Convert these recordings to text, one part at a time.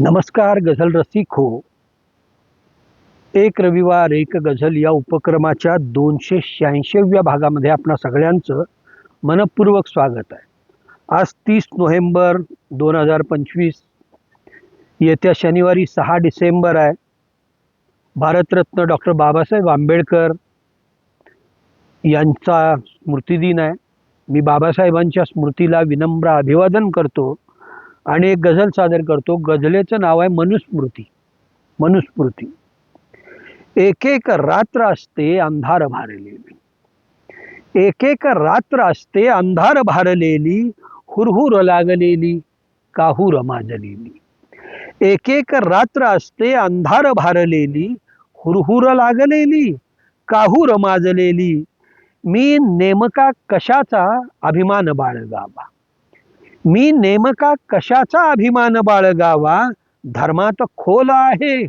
नमस्कार गझल रसिक. हो एक रविवार एक गझल या उपक्रमाच्या दोनशे शहाऐंशीव्या भागामध्ये आपणा सगळ्यांचं मनपूर्वक स्वागत आहे. आज तीस नोव्हेंबर दोन हजार पंचवीस येत्या शनिवारी सहा डिसेंबर आहे. भारतरत्न डॉक्टर बाबासाहेब आंबेडकर यांचा स्मृतिदिन आहे. मी बाबासाहेबांच्या स्मृतीला विनम्र अभिवादन करतो. आणि एक गझल सादर करतो. गझलेचं नाव आहे मनुस्मृती. मनुस्मृती. एक एक रात्र असते अंधार भारलेली. एक एक रात्र असते अंधार भारलेली हुरहुर लागलेली काहूर माजलेली. एक एक रात्र असते अंधार भारलेली हुरहुर लागलेली काहूर माजलेली. मी नेमका कशाचा अभिमान बाळगावा? मी नेमका कशाचा अभिमान बाळगावा? धर्मात खोल आहे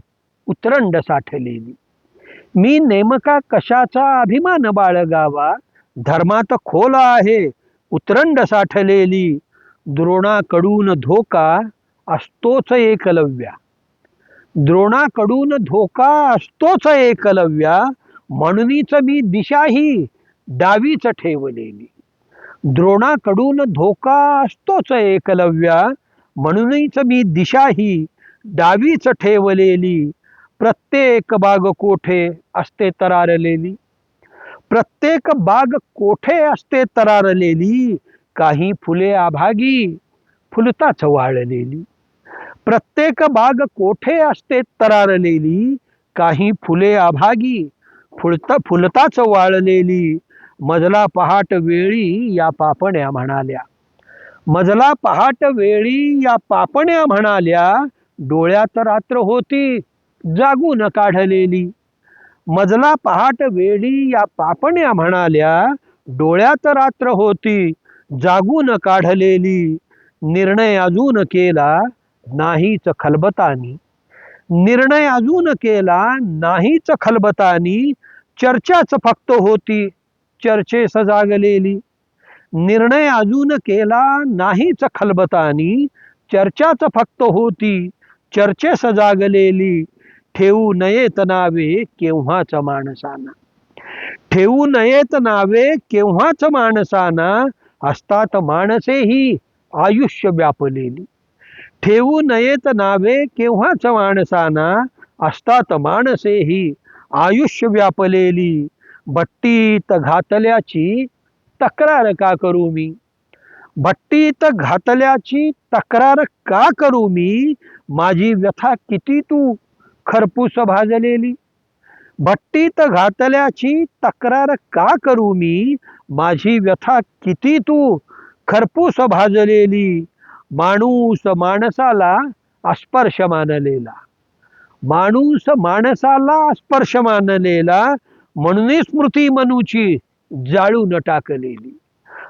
उतरंड साठलेली. मी नेमका कशाचा अभिमान बाळगावा? धर्मात खोल आहे उतरंड साठलेली. द्रोणाकडून धोका असतोच एकलव्या. द्रोणाकडून धोका असतोच एकलव्या म्हणूनच मी दिशाही डावीच ठेवलेली. द्रोणाकडून धोका असतोच एकलव्या. म्हणूनच मी दिशाही डावीच ठेवलेली. प्रत्येक बाग कोठे असते तरारलेली? प्रत्येक बाग कोठे असते तरारलेली? काही फुले आभागी फुलताच वाळलेली. प्रत्येक बाग कोठे असते तरारलेली? काही फुले आभागी फुलता फुलताच वाळलेली. मजला पहाट वेळी या पापण्या म्हणाल्या. मजला पहाट वेळी या पापण्या म्हणाल्या डोळ्यात रात्र होती जागून काढलेली. मजला पहाट वेळी या पापण्या म्हणाल्या डोळ्यात रात्र होती जागून काढलेली. निर्णय अजून केला नाहीच खलबतानी. निर्णय अजून केला नाहीच खलबतानी. चर्चाच फक्त होती. चर्चे सजागलेली. निर्णय अजून केला नाहीच खलबतानी. चर्चाच फक्त होती. चर्चे सजागलेली. ठेवू नयेत नावे केव्हाच माणसाना. ठेवू नयेत नावे केव्हाच माणसाना. असतात माणसेही आयुष्य व्यापलेली. ठेवू नयेत नावे केव्हाच माणसाना. असतात माणसेही आयुष्य व्यापलेली. भट्टीत घातल्याची तक्रार का करू मी? भट्टीत घातल्याची तक्रार का करू मी? माझी व्यथा किती तू? खरपूस भाजलेली. भट्टीत घातल्याची तक्रार का करू मी? माझी व्यथा किती तू? खरपूस भाजलेली. माणूस माणसाला अस्पर्श मानलेला. माणूस माणसाला स्पर्श मानलेला. म्हणून स्मृती मनूची न टाकलेली.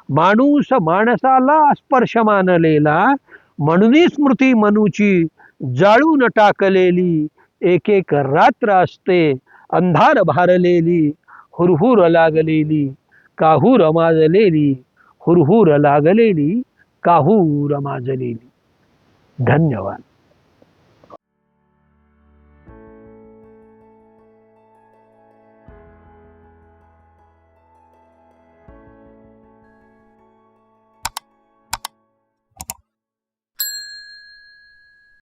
माणूस माणसाला स्पर्श मानलेला म्हणून स्मृती मनूची न टाकलेली. एक एक रात्र असते अंधार भारलेली हुरहुर लागलेली काहूर रमाजलेली हुरहुर लागलेली काहूर रमाजलेली धन्यवाद.